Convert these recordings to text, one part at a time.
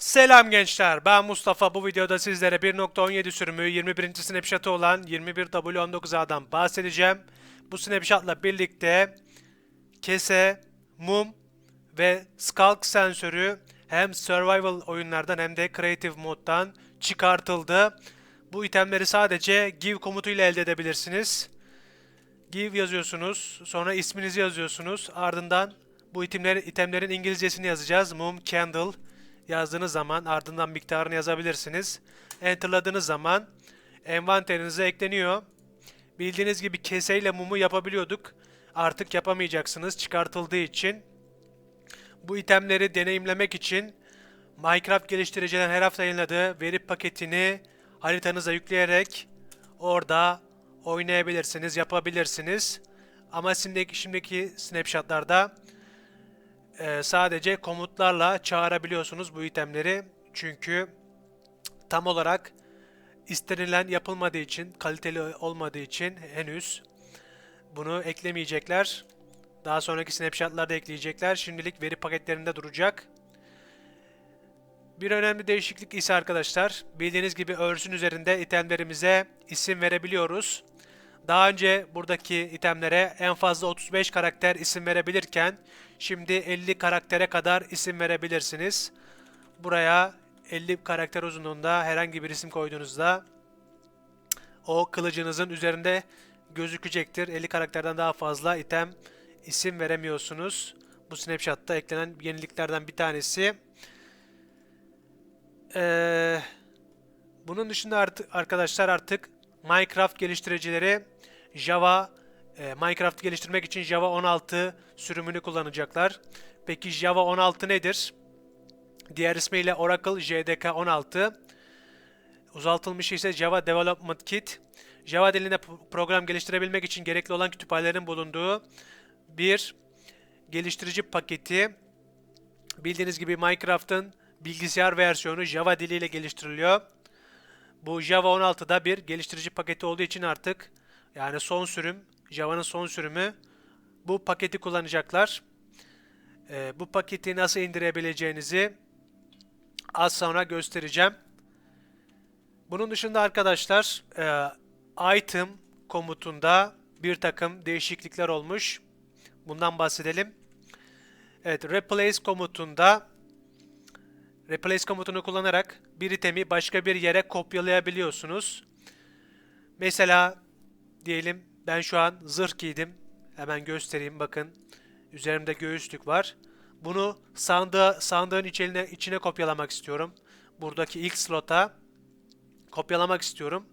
Selam gençler, ben Mustafa. Bu videoda sizlere 1.17 sürümü 21. snapshot'ı olan 21W19A'dan bahsedeceğim. Bu snapshot'la birlikte kese, mum ve skulk sensörü hem survival oyunlardan hem de creative moddan çıkartıldı. Bu itemleri sadece give komutuyla elde edebilirsiniz. Give yazıyorsunuz, sonra isminizi yazıyorsunuz. Ardından bu itemler, itemlerin İngilizcesini yazacağız. Mum, candle yazdığınız zaman ardından miktarını yazabilirsiniz. Enter'ladığınız zaman envanterinize ekleniyor. Bildiğiniz gibi keseyle mumu yapabiliyorduk. Artık yapamayacaksınız çıkartıldığı için. Bu itemleri deneyimlemek için Minecraft geliştiricilerin her hafta yayınladığı veri paketini haritanıza yükleyerek orada oynayabilirsiniz, yapabilirsiniz. Ama şimdiki, şimdiki snapshotlarda e, sadece komutlarla çağırabiliyorsunuz bu itemleri. Çünkü tam olarak istenilen yapılmadığı için, kaliteli olmadığı için henüz bunu eklemeyecekler. Daha sonraki snapshotlarda ekleyecekler. Şimdilik veri paketlerinde duracak. Bir önemli değişiklik ise arkadaşlar, bildiğiniz gibi örsün üzerinde itemlerimize isim verebiliyoruz. Daha önce buradaki itemlere en fazla 35 karakter isim verebilirken şimdi 50 karaktere kadar isim verebilirsiniz. Buraya 50 karakter uzunluğunda herhangi bir isim koyduğunuzda o kılıcınızın üzerinde gözükecektir. 50 karakterden daha fazla item isim veremiyorsunuz. Bu snapshot'ta eklenen yeniliklerden bir tanesi. Ee, bunun dışında artık arkadaşlar artık Minecraft geliştiricileri Java e, Minecraft geliştirmek için Java 16 sürümünü kullanacaklar. Peki Java 16 nedir? Diğer ismiyle Oracle JDK 16. Uzatılmış ise Java Development Kit. Java dilinde program geliştirebilmek için gerekli olan kütüphanelerin bulunduğu bir geliştirici paketi. Bildiğiniz gibi Minecraft'ın bilgisayar versiyonu Java diliyle geliştiriliyor. Bu Java 16'da bir geliştirici paketi olduğu için artık yani son sürüm, Java'nın son sürümü bu paketi kullanacaklar. Ee, bu paketi nasıl indirebileceğinizi az sonra göstereceğim. Bunun dışında arkadaşlar e, item komutunda bir takım değişiklikler olmuş. Bundan bahsedelim. Evet, replace komutunda replace komutunu kullanarak bir itemi başka bir yere kopyalayabiliyorsunuz. Mesela diyelim ben şu an zırh giydim. Hemen göstereyim bakın. Üzerimde göğüslük var. Bunu sandığa, sandığın içine, içine kopyalamak istiyorum. Buradaki ilk slota kopyalamak istiyorum.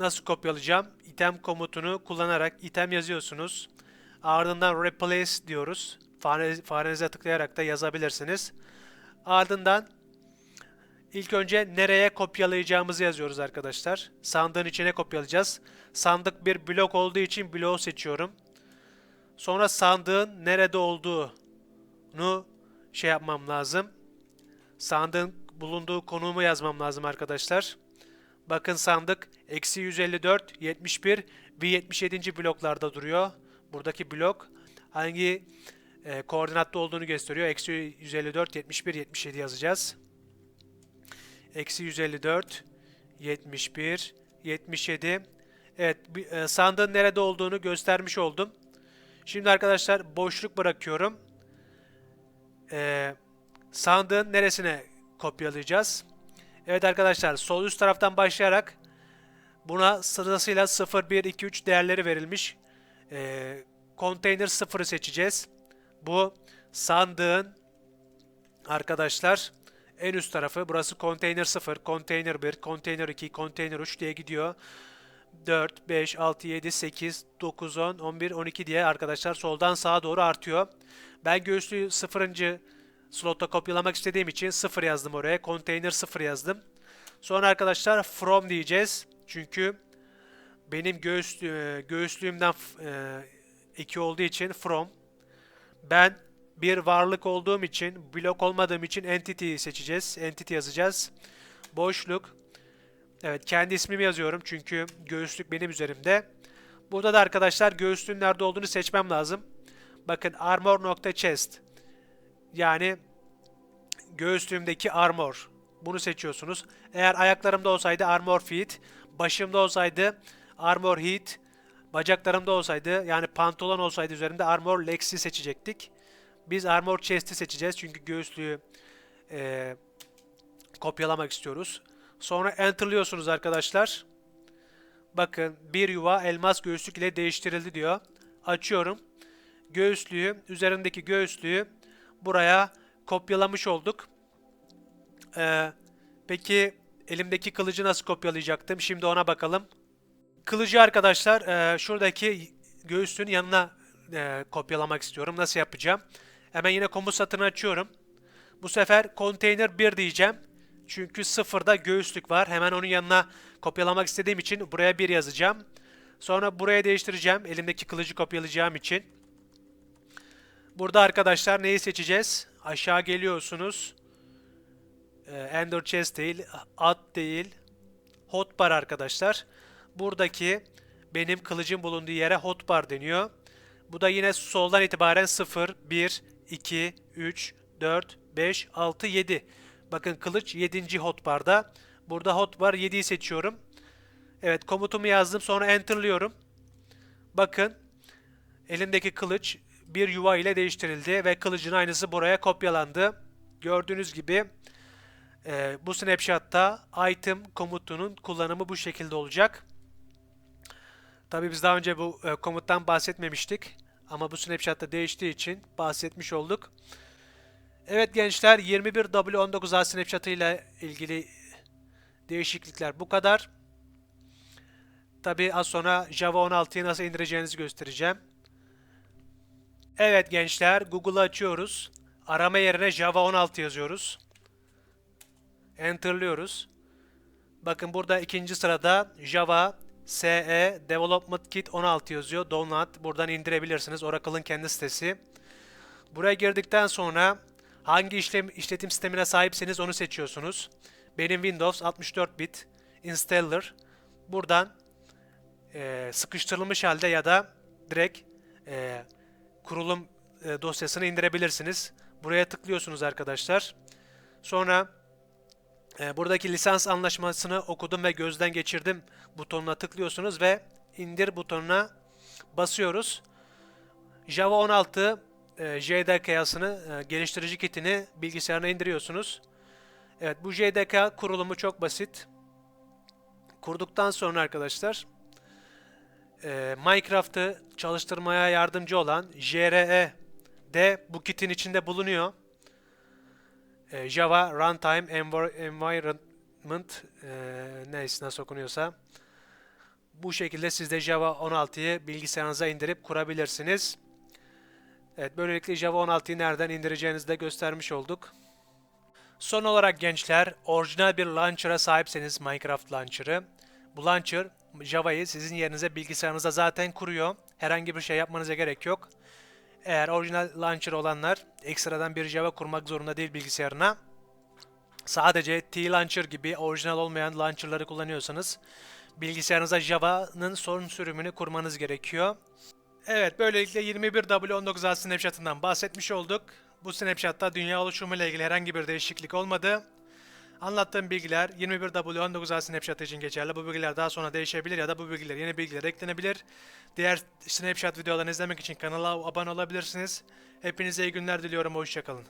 Nasıl kopyalayacağım? Item komutunu kullanarak item yazıyorsunuz. Ardından replace diyoruz. Fare, farenize tıklayarak da yazabilirsiniz. Ardından ilk önce nereye kopyalayacağımızı yazıyoruz arkadaşlar. Sandığın içine kopyalayacağız. Sandık bir blok olduğu için bloğu seçiyorum. Sonra sandığın nerede olduğunu şey yapmam lazım. Sandığın bulunduğu konumu yazmam lazım arkadaşlar. Bakın sandık eksi 154, 71 ve 77. bloklarda duruyor. Buradaki blok hangi e, koordinatta olduğunu gösteriyor. Eksi 154, 71, 77 yazacağız. Eksi 154, 71, 77. Evet e, sandığın nerede olduğunu göstermiş oldum. Şimdi arkadaşlar boşluk bırakıyorum. E, sandığın neresine kopyalayacağız? Evet arkadaşlar sol üst taraftan başlayarak buna sırasıyla 0, 1, 2, 3 değerleri verilmiş. E, container 0'ı seçeceğiz. Bu sandığın arkadaşlar en üst tarafı. Burası container 0, container 1, container 2, container 3 diye gidiyor. 4, 5, 6, 7, 8, 9, 10, 11, 12 diye arkadaşlar soldan sağa doğru artıyor. Ben göğüslüğü 0. slotta kopyalamak istediğim için 0 yazdım oraya. Container 0 yazdım. Sonra arkadaşlar from diyeceğiz. Çünkü benim göğüslü, göğüslüğümden 2 olduğu için from. Ben bir varlık olduğum için, blok olmadığım için entity seçeceğiz. Entity yazacağız. Boşluk. Evet kendi ismimi yazıyorum çünkü göğüslük benim üzerimde. Burada da arkadaşlar göğüslüğün nerede olduğunu seçmem lazım. Bakın armor.chest yani göğüslüğümdeki armor. Bunu seçiyorsunuz. Eğer ayaklarımda olsaydı armor fit, başımda olsaydı armor heat, bacaklarımda olsaydı yani pantolon olsaydı üzerinde armor lex'i seçecektik. Biz armor chest'i seçeceğiz çünkü göğüslüğü eee, kopyalamak istiyoruz. Sonra enter'lıyorsunuz arkadaşlar. Bakın bir yuva elmas göğüslük ile değiştirildi diyor. Açıyorum. Göğüslüğü, üzerindeki göğüslüğü buraya kopyalamış olduk. Ee, peki elimdeki kılıcı nasıl kopyalayacaktım? Şimdi ona bakalım. Kılıcı arkadaşlar e, şuradaki göğüslüğün yanına e, kopyalamak istiyorum. Nasıl yapacağım? Hemen yine komut satırını açıyorum. Bu sefer container 1 diyeceğim. Çünkü sıfırda göğüslük var. Hemen onun yanına kopyalamak istediğim için buraya 1 yazacağım. Sonra buraya değiştireceğim. Elimdeki kılıcı kopyalayacağım için. Burada arkadaşlar neyi seçeceğiz? Aşağı geliyorsunuz. Ee, Ender Chest değil, At değil, Hotbar arkadaşlar. Buradaki benim kılıcım bulunduğu yere Hotbar deniyor. Bu da yine soldan itibaren 0, 1, 2, 3, 4, 5, 6, 7. Bakın kılıç 7. hotbarda. Burada hotbar 7'yi seçiyorum. Evet komutumu yazdım sonra enterlıyorum. Bakın elimdeki kılıç bir yuva ile değiştirildi ve kılıcın aynısı buraya kopyalandı. Gördüğünüz gibi e, bu snapshot'ta item komutunun kullanımı bu şekilde olacak. Tabi biz daha önce bu e, komuttan bahsetmemiştik. Ama bu snapshot'ta değiştiği için bahsetmiş olduk. Evet gençler 21W19A snapshot'ı ile ilgili değişiklikler bu kadar. Tabi az sonra Java 16'yı nasıl indireceğinizi göstereceğim. Evet gençler Google'ı açıyoruz. Arama yerine Java 16 yazıyoruz. Enter'lıyoruz. Bakın burada ikinci sırada Java SE Development Kit 16 yazıyor. Download. Buradan indirebilirsiniz. Oracle'ın kendi sitesi. Buraya girdikten sonra hangi işlem, işletim sistemine sahipseniz onu seçiyorsunuz. Benim Windows 64 bit installer. Buradan e, sıkıştırılmış halde ya da direkt e, kurulum e, dosyasını indirebilirsiniz. Buraya tıklıyorsunuz arkadaşlar. Sonra buradaki lisans anlaşmasını okudum ve gözden geçirdim butonuna tıklıyorsunuz ve indir butonuna basıyoruz. Java 16 e, JDK'sını geliştirici kitini bilgisayarına indiriyorsunuz. Evet bu JDK kurulumu çok basit. Kurduktan sonra arkadaşlar e, Minecraft'ı çalıştırmaya yardımcı olan JRE de bu kitin içinde bulunuyor. E, Java Runtime Envir Environment e, neyse nasıl okunuyorsa bu şekilde siz de Java 16'yı bilgisayarınıza indirip kurabilirsiniz. Evet böylelikle Java 16'yı nereden indireceğinizi de göstermiş olduk. Son olarak gençler orijinal bir launcher'a sahipseniz Minecraft launcher'ı bu launcher Java'yı sizin yerinize bilgisayarınızda zaten kuruyor. Herhangi bir şey yapmanıza gerek yok. Eğer orijinal launcher olanlar ekstradan bir Java kurmak zorunda değil bilgisayarına. Sadece T-Launcher gibi orijinal olmayan launcherları kullanıyorsanız bilgisayarınıza Java'nın son sürümünü kurmanız gerekiyor. Evet böylelikle 21W19A snapshot'ından bahsetmiş olduk. Bu snapshot'ta dünya oluşumu ile ilgili herhangi bir değişiklik olmadı. Anlattığım bilgiler 21W19A snapshot için geçerli. Bu bilgiler daha sonra değişebilir ya da bu bilgiler yeni bilgiler eklenebilir. Diğer snapshot videolarını izlemek için kanala abone olabilirsiniz. Hepinize iyi günler diliyorum. Hoşçakalın.